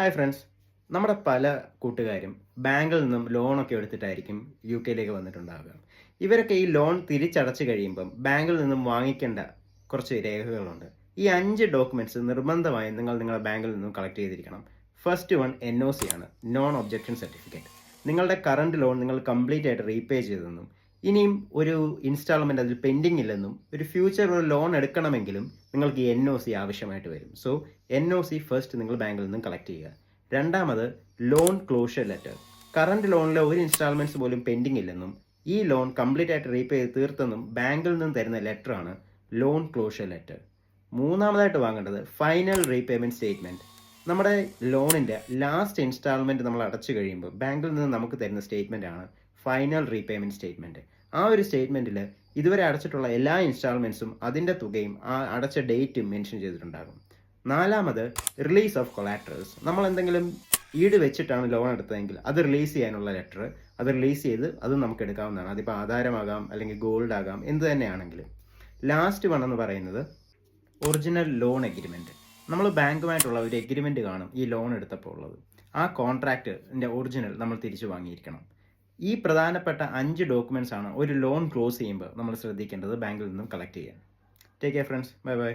Hi friends നമ്മുടെ പല കൂട്ടുകാരും ബാങ്കിൽ നിന്നും ലോണൊക്കെ എടുത്തിട്ടായിരിക്കും യു കെയിലേക്ക് വന്നിട്ടുണ്ടാവുക. ഇവരൊക്കെ ഈ ലോൺ തിരിച്ചടച്ചു കഴിയുമ്പം ബാങ്കിൽ നിന്നും വാങ്ങിക്കേണ്ട കുറച്ച് രേഖകളുണ്ട്. ഈ അഞ്ച് ഡോക്യുമെന്റ്സ് നിർബന്ധമായും നിങ്ങൾ നിങ്ങളുടെ ബാങ്കിൽ നിന്നും കളക്ട് ചെയ്തിരിക്കണം. First one N O C ആണ്. നോൺ ഒബ്ജക്ഷൻ സർട്ടിഫിക്കറ്റ് നിങ്ങളുടെ കറണ്ട് ലോൺ നിങ്ങൾ കംപ്ലീറ്റ് ആയിട്ട് റീപേ ചെയ്തെന്നും ഇനിയും ഒരു ഇൻസ്റ്റാൾമെന്റ് അതിൽ പെൻഡിങ് ഇല്ലെന്നും ഒരു ഫ്യൂച്ചർ ഒരു ലോൺ എടുക്കണമെങ്കിലും നിങ്ങൾക്ക് എൻ ഒ സി ആവശ്യമായിട്ട് വരും. So N O C first നിങ്ങൾ ബാങ്കിൽ നിന്നും കളക്ട് ചെയ്യുക. രണ്ടാമത് ലോൺ ക്ലോഷർ ലെറ്റർ കറണ്ട് ലോണിലെ ഒരു ഇൻസ്റ്റാൾമെന്റ്സ് പോലും പെൻഡിങ് ഇല്ലെന്നും ഈ ലോൺ കംപ്ലീറ്റ് ആയിട്ട് റീപേ ചെയ്ത് തീർത്തെന്നും ബാങ്കിൽ നിന്ന് തരുന്ന ലെറ്ററാണ് ലോൺ ക്ലോഷർ ലെറ്റർ മൂന്നാമതായിട്ട് വാങ്ങേണ്ടത് ഫൈനൽ റീപേയ്മെന്റ് സ്റ്റേറ്റ്മെന്റ് നമ്മുടെ ലോണിന്റെ ലാസ്റ്റ് ഇൻസ്റ്റാൾമെന്റ് നമ്മൾ അടച്ചു കഴിയുമ്പോൾ ബാങ്കിൽ നിന്ന് നമുക്ക് തരുന്ന സ്റ്റേറ്റ്മെന്റ് ആണ് ഫൈനൽ റീപേയ്മെന്റ് സ്റ്റേറ്റ്മെന്റ് ആ ഒരു സ്റ്റേറ്റ്മെന്റിൽ ഇതുവരെ അടച്ചിട്ടുള്ള എല്ലാ ഇൻസ്റ്റാൾമെന്റ്സും അതിന്റെ തുകയും ആ അടച്ച ഡേറ്റും മെൻഷൻ ചെയ്തിട്ടുണ്ടാകും. നാലാമത് റിലീസ് ഓഫ് കൊളാട്രൽസ് നമ്മൾ എന്തെങ്കിലും ഈട് വെച്ചിട്ടാണ് ലോൺ എടുത്തതെങ്കിൽ അത് റിലീസ് ചെയ്യാനുള്ള ലെറ്റർ അത് റിലീസ് ചെയ്ത് അത് നമുക്ക് എടുക്കാവുന്നതാണ്. അതിപ്പോൾ ആധാരമാകാം അല്ലെങ്കിൽ ഗോൾഡ് ആകാം എന്ത് തന്നെയാണെങ്കിലും. ലാസ്റ്റ് വൺ എന്ന് പറയുന്നത് ഒറിജിനൽ ലോൺ എഗ്രിമെന്റ് നമ്മൾ ബാങ്കുമായിട്ടുള്ള ഒരു എഗ്രിമെന്റ് കാണും ഈ ലോൺ എടുത്തപ്പോൾ ഉള്ളത്. ആ കോൺട്രാക്റ്റിന്റെ ഒറിജിനൽ നമ്മൾ തിരിച്ചു വാങ്ങിയിരിക്കണം. ഈ പ്രധാനപ്പെട്ട അഞ്ച് ഡോക്യുമെന്റ്സ് ആണ് ഒരു ലോൺ ക്ലോസ് ചെയ്യുമ്പോൾ നമ്മൾ ശ്രദ്ധിക്കേണ്ടത് ബാങ്കിൽ നിന്നും കളക്ട് ചെയ്യാൻ. Take care friends bye bye